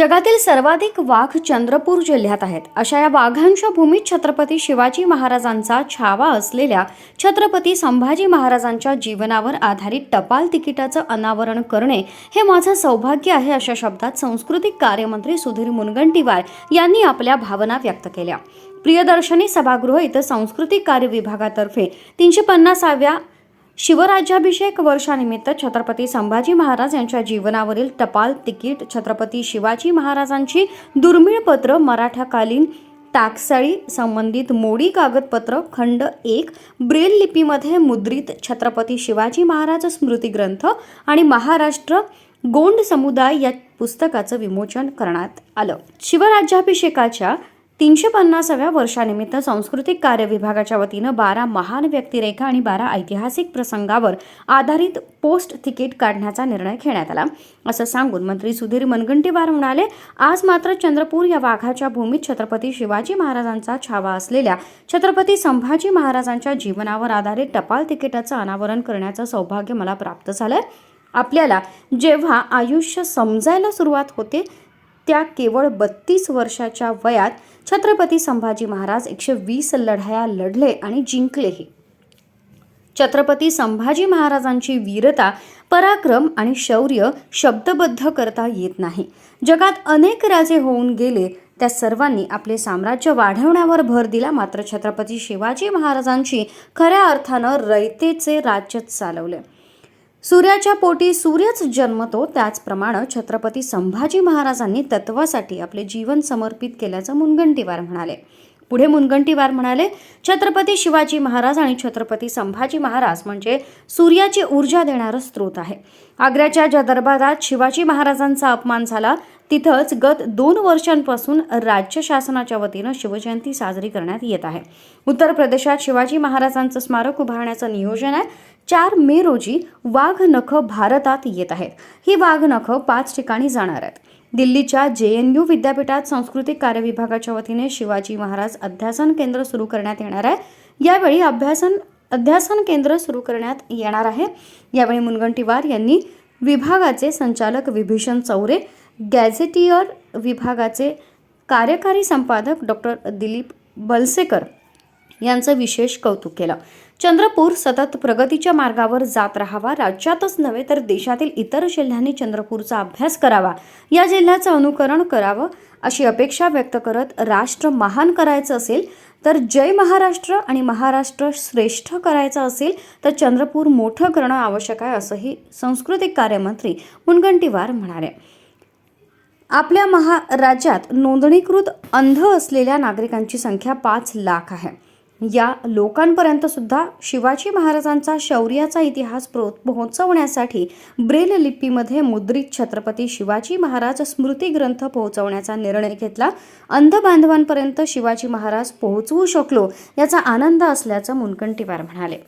जगातील सर्वाधिक वाघ चंद्रपूर जिल्ह्यात आहेत. अशा या वाघांच्या भूमीत छत्रपती शिवाजी महाराजांचा छावा असलेल्या छत्रपती संभाजी महाराजांच्या जीवनावर आधारित टपाल तिकिटाचं अनावरण करणे हे माझं सौभाग्य आहे अशा शब्दात सांस्कृतिक कार्यमंत्री सुधीर मुनगंटीवार यांनी आपल्या भावना व्यक्त केल्या. प्रियदर्शनी सभागृह इथं सांस्कृतिक कार्य विभागातर्फे तीनशे पन्नासाव्या शिवराज्याभिषेक वर्षानिमित्त छत्रपती संभाजी महाराज यांच्या जीवनावरील टपाल तिकीट छत्रपती शिवाजी महाराजांची दुर्मिळ पत्र मराठाकालीन टाकसाळी संबंधित मोडी कागदपत्र खंड एक ब्रेल लिपीमध्ये मुद्रित छत्रपती शिवाजी महाराज स्मृतिग्रंथ आणि महाराष्ट्र गोंड समुदाय या पुस्तकाचं विमोचन करण्यात आलं. शिवराज्याभिषेकाच्या तीनशे पन्नासाव्या वर्षानिमित्त सांस्कृतिक कार्य विभागाच्या वतीनं बारा महान व्यक्तिरेखा आणि बारा ऐतिहासिक प्रसंगावर आधारित पोस्ट तिकीट काढण्याचा निर्णय घेण्यात आला. असं सांगून मंत्री सुधीर मुनगंटीवार म्हणाले आज मात्र चंद्रपूर या वाघाच्या भूमीत छत्रपती शिवाजी महाराजांचा छावा असलेल्या छत्रपती संभाजी महाराजांच्या जीवनावर आधारित टपाल तिकिटाचं अनावरण करण्याचं सौभाग्य मला प्राप्त झालंय. आपल्याला जेव्हा आयुष्य समजायला सुरुवात होते त्या केवळ बत्तीस वर्षाच्या वयात छत्रपती संभाजी महाराज एकशे वीस लढाया लढले आणि जिंकलेही. छत्रपती संभाजी महाराजांची वीरता पराक्रम आणि शौर्य शब्दबद्ध करता येत नाही. जगात अनेक राजे होऊन गेले त्या सर्वांनी आपले साम्राज्य वाढवण्यावर भर दिला मात्र छत्रपती शिवाजी महाराजांची खऱ्या अर्थानं रयतेचे राज्य चालवले. सूर्याच्या पोटी सूर्यच जन्मतो त्याचप्रमाणे छत्रपती संभाजी महाराजांनी तत्वासाठी आपले जीवन समर्पित केल्याचं मुनगंटीवार म्हणाले. पुढे मुनगंटीवार म्हणाले छत्रपती शिवाजी महाराज आणि छत्रपती संभाजी महाराज म्हणजे सूर्याची ऊर्जा देणारं स्रोत आहे. आग्र्याच्या ज्या दरबारात शिवाजी महाराजांचा अपमान झाला तिथंच गत दोन वर्षांपासून राज्य शासनाच्या वतीनं शिवजयंती साजरी करण्यात येत आहे. उत्तर प्रदेशात शिवाजी महाराजांचं स्मारक उभारण्याचं नियोजन आहे. चार मे रोजी वाघ नख भारतात येत आहेत. ही वाघ नख पाच ठिकाणी जाणार आहेत. दिल्लीच्या जे एन यू विद्यापीठात सांस्कृतिक कार्य विभागाच्या वतीने शिवाजी महाराज अध्यासन केंद्र सुरू करण्यात येणार आहे. यावेळी अभ्यासन अध्यासन केंद्र सुरू करण्यात येणार आहे. यावेळी मुनगंटीवार यांनी विभागाचे संचालक विभीषण चौरे गॅझेटियर विभागाचे कार्यकारी संपादक डॉक्टर दिलीप बलसेकर यांचं विशेष कौतुक केलं. चंद्रपूर सतत प्रगतीच्या मार्गावर जात राहावा राज्यातच नव्हे तर देशातील इतर जिल्ह्यांनी चंद्रपूरचा अभ्यास करावा या जिल्ह्याचं अनुकरण करावं अशी अपेक्षा व्यक्त करत राष्ट्र महान करायचं असेल तर जय महाराष्ट्र आणि महाराष्ट्र श्रेष्ठ करायचं असेल तर चंद्रपूर मोठं करणं आवश्यक आहे असंही सांस्कृतिक कार्यमंत्री मुनगंटीवार म्हणाले. आपल्या महा राज्यात नोंदणीकृत अंध असलेल्या नागरिकांची संख्या पाच लाख आहे. या लोकांपर्यंत सुद्धा शिवाजी महाराजांचा शौर्याचा इतिहास प्रो पोहोचवण्यासाठी ब्रेल लिपीमध्ये मुद्रित छत्रपती शिवाजी महाराज स्मृती ग्रंथ पोहोचवण्याचा निर्णय घेतला. अंध बांधवांपर्यंत शिवाजी महाराज पोहोचवू शकलो याचा आनंद असल्याचं मुनगंटीवार म्हणाले.